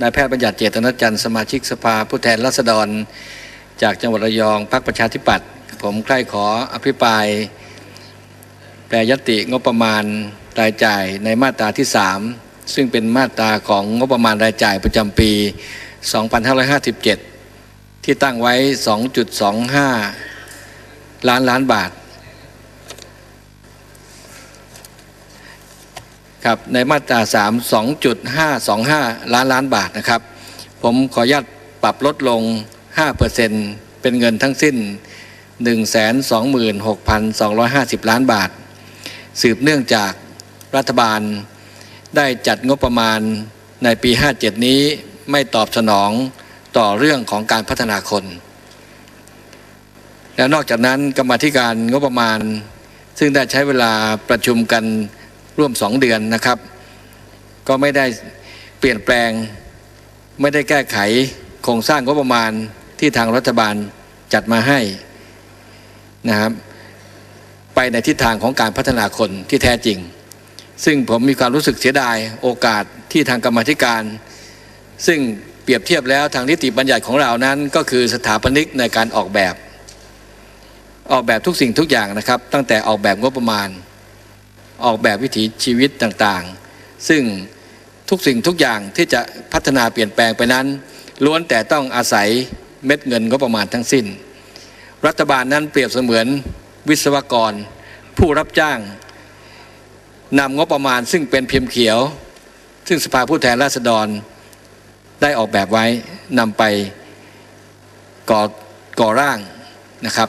นายแพทย์บัญญัติเจตนจันทร์สมาชิกสภาผู้แทนราษฎร จากจังหวัดระยองพรรคประชาธิปัตย์ผมใคร่ขออภิปราย แปรยตติงบประมาณรายจ่ายในมาตราที่ 3 ซึ่งเป็นมาตราของงบประมาณรายจ่ายประจำปี 2557 ที่ตั้งไว้ 2.25 ล้านล้านบาท ครับในมาตรา 3 2.525 ล้านล้านบาทนะครับ ผมขออนุญาตปรับลดลง 5%เป็นเงินทั้งสิ้น 126,250 ล้านบาท สืบเนื่องจากรัฐบาลได้จัดงบประมาณในปี 57 นี้ไม่ตอบสนองต่อเรื่องของการพัฒนาคน แล้วนอกจากนั้นกรรมธิการงบประมาณ ซึ่งได้ใช้เวลาประชุมกัน ร่วมสองเดือนนะครับ ก็ไม่ได้เปลี่ยนแปลง ไม่ได้แก้ไขโครงสร้างงบประมาณที่ทางรัฐบาลจัดมาให้นะครับ ไปในทิศทางของการพัฒนาคนที่แท้จริง ซึ่งผมมีความรู้สึกเสียดายโอกาสที่ทางกรรมธิการ ซึ่งเปรียบเทียบแล้วทางนิติบัญญัติของเรานั้น ก็คือสถาปนิกในการออกแบบ ออกแบบทุกสิ่งทุกอย่างนะครับ ตั้งแต่ออกแบบงบประมาณ ออกแบบวิถีชีวิตต่างๆ ซึ่งทุกสิ่งทุกอย่างที่จะพัฒนาเปลี่ยนแปลงไปนั้น ล้วนแต่ต้องอาศัยเม็ดเงินงบประมาณทั้งสิ้น รัฐบาลนั้นเปรียบเสมือนวิศวกร ผู้รับจ้างนำงบประมาณซึ่งเป็นพิมพ์เขียว ซึ่งสภาผู้แทนราษฎร ได้ออกแบบไว้นำไปก่อก่อร่างนะครับ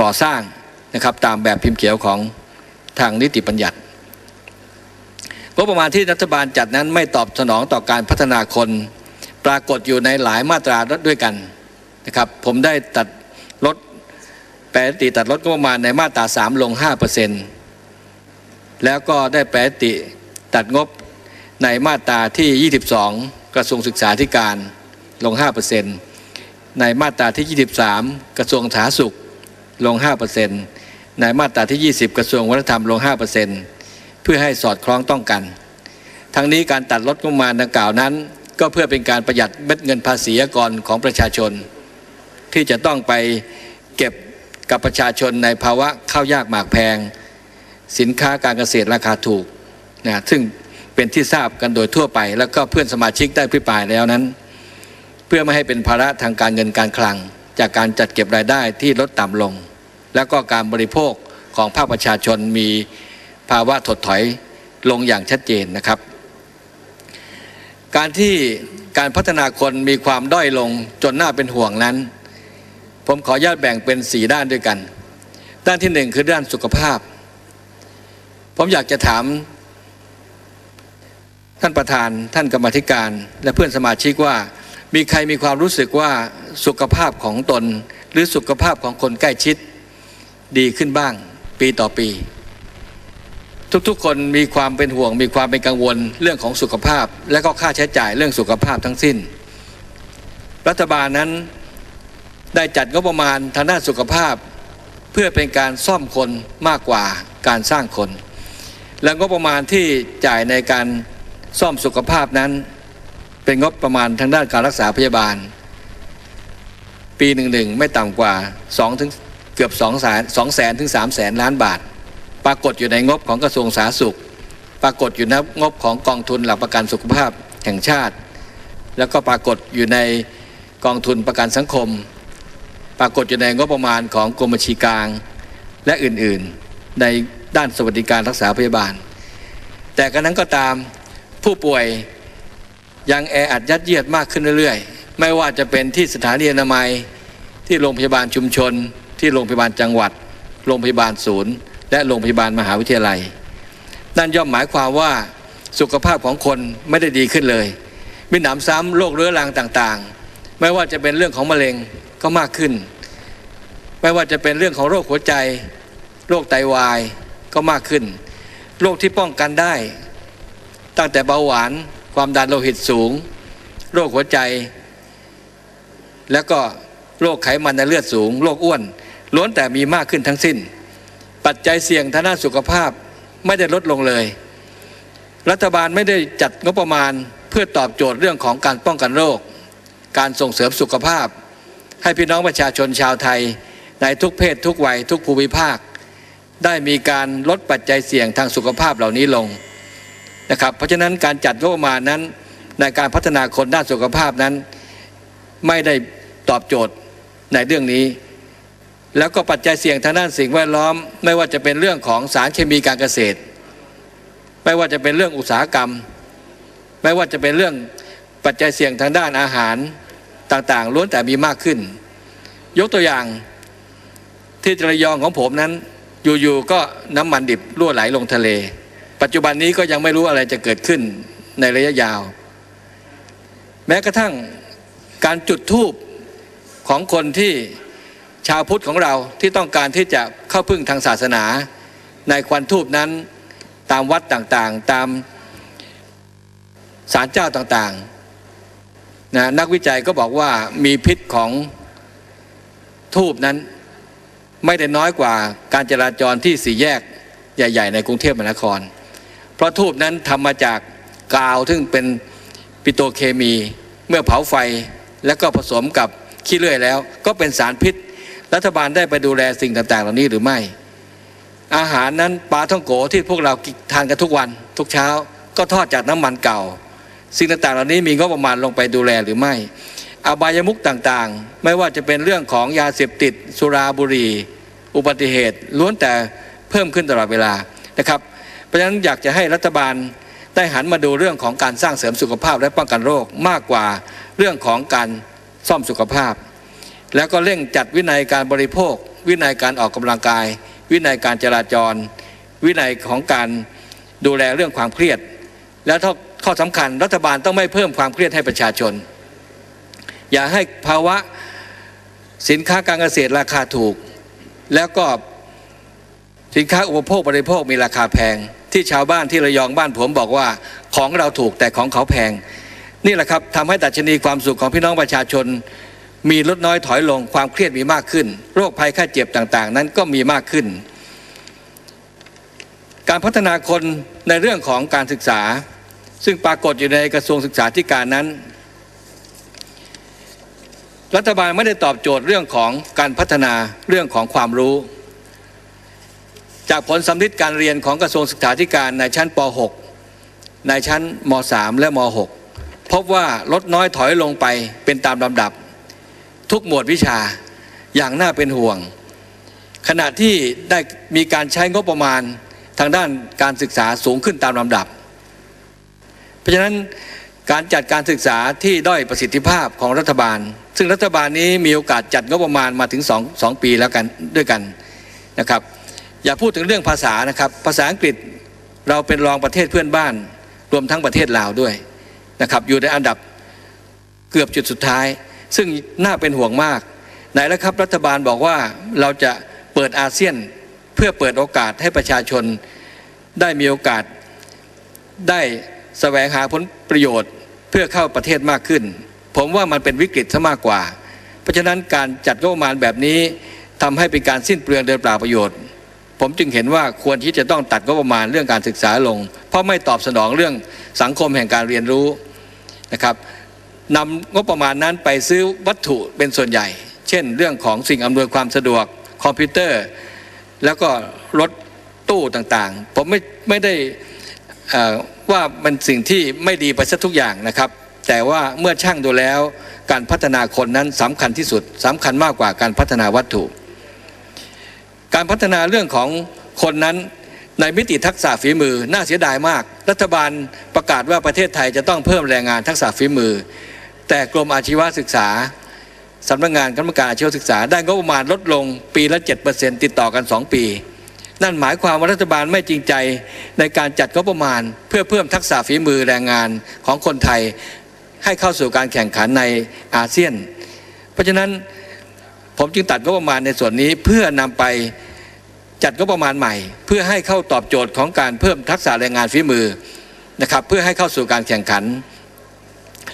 ก่อสร้างนะครับตามแบบพิมพ์เขียวของ ทางนิติบัญญัติงบประมาณที่รัฐบาลจัดนั้นไม่ตอบสนองต่อการพัฒนาคน ปรากฏอยู่ในหลายมาตราด้วยกันนะครับ ผมได้ตัดลดแปรติตัดลดงบประมาณในมาตรา 3 ลง 5%แล้วก็ได้แปรติตัดงบในมาตราที่ 22 กระทรวงศึกษาธิการลง 5%ในมาตราที่ 23 กระทรวงสาธารณสุขลง 5% ในมาตราที่ 20 กระทรวงวัฒนธรรมลง 5%เพื่อให้สอดคล้องต้องกัน ทั้งนี้การตัดลดงบประมาณดังกล่าวนั้น ก็เพื่อเป็นการประหยัดเม็ดเงินภาษีกรของประชาชน ที่จะต้องไปเก็บกับประชาชนในภาวะข้าวยากหมากแพง สินค้าการเกษตรราคาถูกนะซึ่งเป็นที่ทราบกันโดยทั่วไป แล้วก็เพื่อนสมาชิกได้พิปรายแล้วนั้น เพื่อไม่ให้เป็นภาระทางการเงินการคลัง จากการจัดเก็บรายได้ที่ลดต่ำลง แล้วก็การบริโภคของภาคประชาชนมีภาวะถดถอยลงอย่างชัดเจนนะครับ การที่การพัฒนาคนมีความด้อยลงจนน่าเป็นห่วงนั้น ผมขอญาตแบ่งเป็นสีด้านด้วยกัน ด้านที่หนึ่งคือด้านสุขภาพ ผมอยากจะถาม ท่านประธานท่านกรรมธิการ และเพื่อนสมาชิกว่า มีใครมีความรู้สึกว่าสุขภาพของตน หรือสุขภาพของคนใกล้ชิด ดีขึ้นบ้าง ปีต่อปี ทุกๆคนมีความเป็นห่วง มีความเป็นกังวลเรื่องของสุขภาพ และก็ค่าใช้จ่ายเรื่องสุขภาพทั้งสิ้น รัฐบาลนั้นได้จัดงบประมาณทางด้านสุขภาพ เพื่อเป็นการซ่อมคนมากกว่าการสร้างคน และงบประมาณที่จ่ายในการซ่อมสุขภาพนั้น เป็นงบประมาณทางด้านการรักษาพยาบาลปีหนึ่งหนึ่งไม่ต่ำกว่า2ถึง เกือบ2แสน2แสนถึง3แสนล้านบาท ปรากฏอยู่ในงบของกระทรวงสาธารณสุข ปรากฏอยู่ในงบของกองทุนหลักประกันสุขภาพแห่งชาติ แล้วก็ปรากฏอยู่ในกองทุนประกันสังคม ปรากฏอยู่ในงบประมาณของกรมบัญชีกลาง และอื่นๆ ในด้านสวัสดิการรักษาพยาบาล แต่กระนั้นก็ตามผู้ป่วยยังแออัดยัดเยียดมากขึ้นเรื่อยๆ ไม่ว่าจะเป็นที่สถานีอนามัยที่โรงพยาบาลชุมชน ที่โรงพยาบาลจังหวัด โรงพยาบาลศูนย์ และโรงพยาบาลมหาวิทยาลัย นั่นย่อมหมายความว่าสุขภาพของคนไม่ได้ดีขึ้นเลยมีหนำซ้ำโรคเรื้อรังต่างๆ ไม่ว่าจะเป็นเรื่องของมะเร็งก็มากขึ้น ไม่ว่าจะเป็นเรื่องของโรคหัวใจ โรคไตวายก็มากขึ้น โรคที่ป้องกันได้ ตั้งแต่เบาหวาน ความดันโลหิตสูง โรคหัวใจ แล้วก็โรคไขมันในเลือดสูง โรคอ้วน ล้วนแต่มีมากขึ้นทั้งสิ้น ปัจจัยเสี่ยงทางด้านสุขภาพไม่ได้ลดลงเลย รัฐบาลไม่ได้จัดงบประมาณเพื่อตอบโจทย์เรื่องของการป้องกันโรค การส่งเสริมสุขภาพ ให้พี่น้องประชาชนชาวไทย ในทุกเพศ ทุกวัย ทุกภูมิภาค ได้มีการลดปัจจัยเสี่ยงทางสุขภาพเหล่านี้ลงนะครับเพราะฉะนั้นการจัดงบประมาณนั้นในการพัฒนาคนด้านสุขภาพนั้น ไม่ได้ตอบโจทย์ในเรื่องนี้ แล้วก็ปัจจัยเสี่ยงทางด้านสิ่งแวดล้อม ไม่ว่าจะเป็นเรื่องของสารเคมีการเกษตร ไม่ว่าจะเป็นเรื่องอุตสาหกรรม ไม่ว่าจะเป็นเรื่องปัจจัยเสี่ยงทางด้านอาหารต่างๆล้วนแต่มีมากขึ้น ยกตัวอย่างที่ระยองของผมนั้น อยู่ๆก็น้ำมันดิบรั่วไหลลงทะเล ปัจจุบันนี้ก็ยังไม่รู้อะไรจะเกิดขึ้นในระยะยาว แม้กระทั่งการจุดทูบของคนที่ ชาวพุทธของเราที่ต้องการที่จะเข้าพึ่งทางศาสนา ในควันทูบนั้นตามวัดต่างๆ ตามศาลเจ้าต่างๆนะนักวิจัยก็บอกว่ามีพิษของทูบนั้น ไม่ได้น้อยกว่าการจราจรที่สี่แยกใหญ่ ๆ ในกรุงเทพมหานคร เพราะทูบนั้นทำมาจากกาวซึ่งเป็นปิโตเคมีเมื่อเผาไฟแล้วก็ผสมกับขี้เลื่อยแล้ว ก็เป็นสารพิษ รัฐบาลได้ไปดูแลสิ่งต่างๆ เหล่านี้หรือไม่ อาหารนั้นปลาท่องโกที่พวกเราทานกันทุกวัน ทุกเช้า ก็ทอดจากน้ำมันเก่า สิ่งต่างๆ เหล่านี้มีงบประมาณลงไปดูแลหรือไม่อบายมุกต่างๆ ไม่ว่าจะเป็นเรื่องของยาเสพติด สุราบุหรี่อุบัติเหตุ ล้วนแต่เพิ่มขึ้นตลอดเวลานะครับ เพราะฉะนั้นอยากจะให้รัฐบาลได้หันมาดูเรื่องของการสร้างเสริมสุขภาพและป้องกันโรคมากกว่าเรื่องของการซ่อมสุขภาพ แล้วก็เร่งจัดวินัยการบริโภค วินัยการออกกำลังกาย วินัยการจราจร วินัยของการดูแลเรื่องความเครียด แล้วข้อสำคัญรัฐบาลต้องไม่เพิ่มความเครียดให้ประชาชน อย่าให้ภาวะสินค้าการเกษตรราคาถูก แล้วก็สินค้าอุปโภคบริโภคมีราคาแพง ที่ชาวบ้านที่ระยองบ้านผมบอกว่าของเราถูกแต่ของเขาแพง นี่แหละครับทำให้ดัชนีความสุขของพี่น้องประชาชน มีลดน้อยถอยลงความเครียดมีมากขึ้น โรคภัยไข้เจ็บต่างๆ นั้นก็มีมากขึ้น การพัฒนาคนในเรื่องของการศึกษา ซึ่งปรากฏอยู่ในกระทรวงศึกษาธิการนั้น รัฐบาลไม่ได้ตอบโจทย์เรื่องของการพัฒนาเรื่องของความรู้ จากผลสำลิดการเรียนของกระทรวงศึกษาธิการในชั้นป .6 ในชั้นม .3 และม .6 พบว่าลดน้อยถอยลงไปเป็นตามลำดับ ทุกหมวดวิชาอย่างน่าเป็นห่วง ขณะที่ได้มีการใช้งบประมาณทางด้านการศึกษาสูงขึ้นตามลำดับ เพราะฉะนั้นการจัดการศึกษาที่ด้อยประสิทธิภาพของรัฐบาล ซึ่งรัฐบาลนี้มีโอกาสจัดงบประมาณมาถึง2 2ปีแล้วกันด้วยกันนะครับ อย่าพูดถึงเรื่องภาษานะครับ ภาษาอังกฤษเราเป็นรองประเทศเพื่อนบ้าน รวมทั้งประเทศลาวด้วยนะครับ อยู่ในอันดับเกือบจุดสุดท้าย ซึ่งน่าเป็นห่วงมาก ไหนแล้วครับรัฐบาลบอกว่าเราจะเปิดอาเซียนเพื่อเปิดโอกาสให้ประชาชนได้มีโอกาสได้แสวงหาผลประโยชน์เพื่อเข้าประเทศมากขึ้น ผมว่ามันเป็นวิกฤตซะมากกว่า เพราะฉะนั้นการจัดงบประมาณแบบนี้ทำให้เป็นการสิ้นเปลืองเดินเปล่าประโยชน์ ผมจึงเห็นว่าควรที่จะต้องตัดงบประมาณเรื่องการศึกษาลง เพราะไม่ตอบสนองเรื่องสังคมแห่งการเรียนรู้นะครับ นำงบประมาณนั้นไปซื้อวัตถุเป็นส่วนใหญ่ เช่น เรื่องของสิ่งอำนวยความสะดวกคอมพิวเตอร์ แล้วก็รถตู้ต่างๆ ผมไม่ไม่ได้ว่ามันสิ่งที่ไม่ดีไปซะทุกอย่างนะครับ แต่ว่าเมื่อช่างดูแล้วการพัฒนาคนนั้นสำคัญที่สุดสำคัญมากกว่าการพัฒนาวัตถุ การพัฒนาเรื่องของคนนั้นในมิติทักษะฝีมือน่าเสียดายมาก รัฐบาลประกาศว่าประเทศไทยจะต้องเพิ่มแรงงานทักษะฝีมือ แต่กรมอาชีวศึกษาสำนักงานคณะกรรมการอาชีวศึกษา ได้งบประมาณลดลงปีละ 7%ติดต่อกัน 2 ปี นั่นหมายความว่ารัฐบาลไม่จริงใจในการจัดงบประมาณ เพื่อเพิ่มทักษะฝีมือแรงงานของคนไทยให้เข้าสู่การแข่งขันในอาเซียน เพราะฉะนั้นผมจึงตัดงบประมาณในส่วนนี้เพื่อนำไปจัดงบประมาณใหม่ เพื่อให้เข้าตอบโจทย์ของการเพิ่มทักษะแรงงานฝีมือนะครับเพื่อให้เข้าสู่การแข่งขัน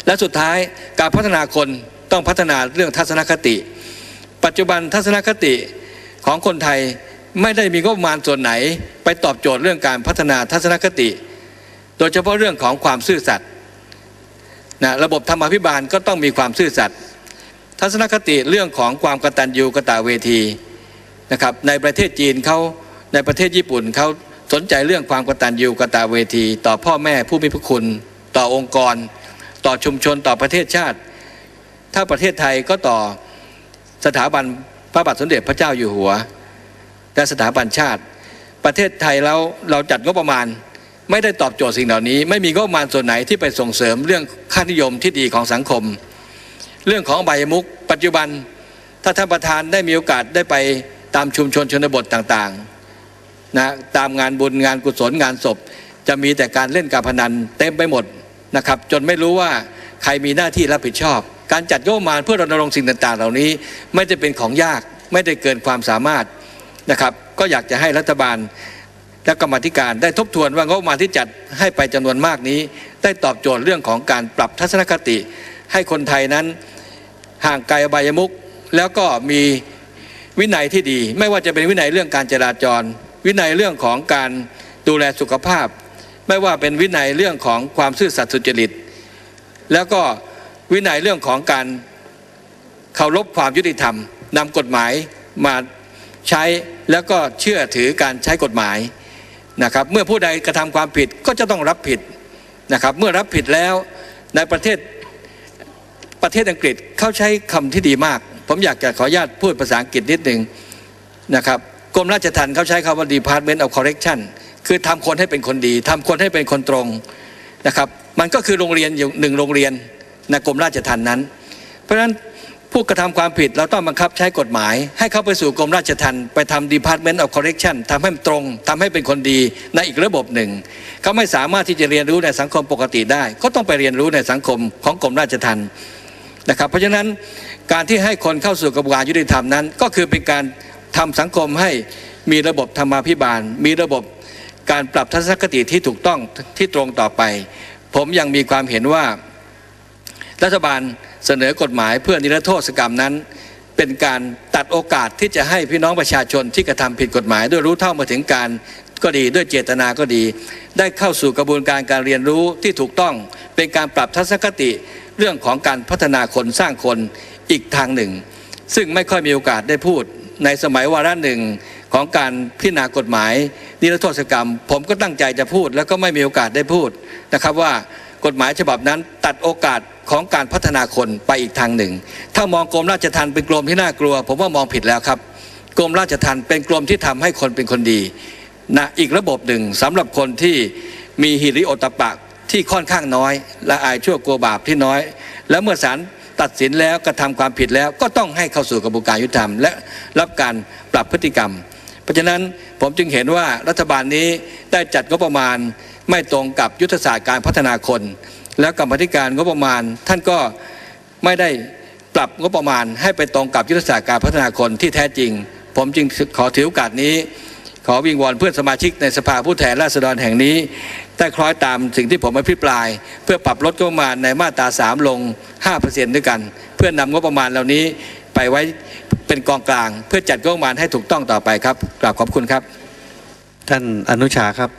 และสุดท้ายการพัฒนาคนต้องพัฒนาเรื่องทัศนคติ ปัจจุบันทัศนคติของคนไทยไม่ได้มีงบประมาณส่วนไหน ไปตอบโจทย์เรื่องการพัฒนาทัศนคติ โดยเฉพาะเรื่องของความซื่อสัตย์นะระบบธรรมาภิบาลก็ต้องมีความซื่อสัตย์ทัศนคติเรื่องของความกตัญญูกตเวทีนะครับในประเทศจีนเขาในประเทศญี่ปุ่นเขาสนใจเรื่องความกตัญญูกตเวที ต่อพ่อแม่ผู้มีพระคุณ ต่อองค์กร ต่อชุมชนต่อประเทศชาติ ถ้าประเทศไทยก็ต่อสถาบันพระบาทสมเด็จพระเจ้าอยู่หัว และสถาบันชาติ ประเทศไทยแล้วเราจัดงบประมาณ ไม่ได้ตอบโจทย์สิ่งเหล่านี้ ไม่มีงบประมาณส่วนไหนที่ไปส่งเสริมเรื่องค่านิยมที่ดีของสังคม เรื่องของอบมุก ปัจจุบันถ้าท่านประธานได้มีโอกาสได้ไปตามชุมชนชนบทต่างๆนะตามงานบุญงานกุศลงานศพ จะมีแต่การเล่นการพนันเต็มไปหมด นะครับจนไม่รู้ว่าใครมีหน้าที่รับผิดชอบ การจัดงบประมาณเพื่อรณรงค์สิ่งต่าง ๆ เหล่านี้ ไม่ได้เป็นของยากไม่ได้เกินความสามารถนะครับ ก็อยากจะให้รัฐบาลและกรรมธิการได้ทบทวนว่างบประมาณที่จัดให้ไปจำนวนมากนี้ ได้ตอบโจทย์เรื่องของการปรับทัศนคติ ให้คนไทยนั้นห่างไกลอบายมุกแล้วก็มีวินัยที่ดี ไม่ว่าจะเป็นวินัยเรื่องการจราจร วินัยเรื่องของการดูแลสุขภาพ ไม่ว่าเป็นวินัยเรื่องของความซื่อสัตย์สุจริต แล้วก็วินัยเรื่องของการเคารพความยุติธรรมนำกฎหมายมาใช้แล้วก็เชื่อถือการใช้กฎหมายนะครับ เมื่อผู้ใดกระทำความผิดก็จะต้องรับผิดนะครับ เมื่อรับผิดแล้วในประเทศประเทศอังกฤษเขาใช้คำที่ดีมาก ผมอยากจะขออนุญาตพูดภาษาอังกฤษนิดหนึ่งนะครับกรมราชทัณฑ์เขาใช้คำว่า Department of Correction คือทำคนให้เป็นคนดีทำคนให้เป็นคนตรงนะครับ มันก็คือโรงเรียนอยู่หนึ่งโรงเรียนในกรมราชทัณฑ์นั้น เพราะฉะนั้นผู้กระทำความผิดเราต้องบังคับใช้กฎหมาย ให้เข้าไปสู่กรมราชทัณฑ์ไปทำ Department of Correction ทำให้มันตรงทำให้เป็นคนดีในอีกระบบหนึ่ง เขาไม่สามารถที่จะเรียนรู้ในสังคมปกติได้ ก็ต้องไปเรียนรู้ในสังคมของกรมราชทัณฑ์นะครับ เพราะฉะนั้นการที่ให้คนเข้าสู่กระบวนการยุติธรรมนั้น ก็คือเป็นการทำสังคมให้มีระบบธรรมาภิบาล มีระบบ การปรับทัศนคติที่ถูกต้องที่ตรงต่อไป ผมยังมีความเห็นว่า รัฐบาลเสนอกฎหมายเพื่อนิรโทษกรรมนั้น เป็นการตัดโอกาสที่จะให้พี่น้องประชาชนที่กระทำผิดกฎหมาย ด้วยรู้เท่ามาถึงการก็ดีด้วยเจตนาก็ดี ได้เข้าสู่กระบวนการการเรียนรู้ที่ถูกต้องเป็นการปรับทัศนคติเรื่องของการพัฒนาคนสร้างคนอีกทางหนึ่ง ซึ่งไม่ค่อยมีโอกาสได้พูดในสมัยวาระหนึ่ง ของการพิจารณากฎหมาย นิรโทษกรรม ผมก็ตั้งใจจะพูด แล้วก็ไม่มีโอกาสได้พูดนะครับว่ากฎหมายฉบับนั้นตัดโอกาสของการพัฒนาคนไปอีกทางหนึ่ง ถ้ามองกรมราชทัณฑ์เป็นกรมที่น่ากลัว ผมว่ามองผิดแล้วครับ กรมราชทัณฑ์เป็นกรมที่ทำให้คนเป็นคนดีนะอีกระบบหนึ่งสำหรับคนที่มีฮิริโอตปปะที่ค่อนข้างน้อย และอายชั่วกลัวบาปที่น้อย แล้วเมื่อศาลตัดสินแล้วกระทำความผิดแล้วก็ต้องให้เข้าสู่กระบวนการยุติธรรมและรับการปรับพฤติกรรม ราะฉะนั้นผมจึงเห็นว่ารัฐบาลนี้ได้จัดงบประมาณไม่ตรงกับยุทธศาสตร์การพัฒนาคน แล้วกรรมธิการงบประมาณท่านก็ไม่ได้ปรับงบประมาณให้ไปตรงกับยุทธศาสตร์การพัฒนาคนที่แท้จริง ผมจึงขอถือโอกาสนี้ ขอวิงวอนเพื่อนสมาชิกในสภาผู้แทนราษฎรแห่งนี้ได้คล้อยตามสิ่งที่ผมอภิปราย เพื่อปรับลดงบประมาณในมาตรา 3 ลง 5%ด้วยกัน เพื่อนำงบประมาณเหล่านี้ ไปไว้เป็นกองกลาง เพื่อจัดงบประมาณให้ถูกต้องต่อไปครับกราบขอบคุณครับ ท่านอนุชาครับ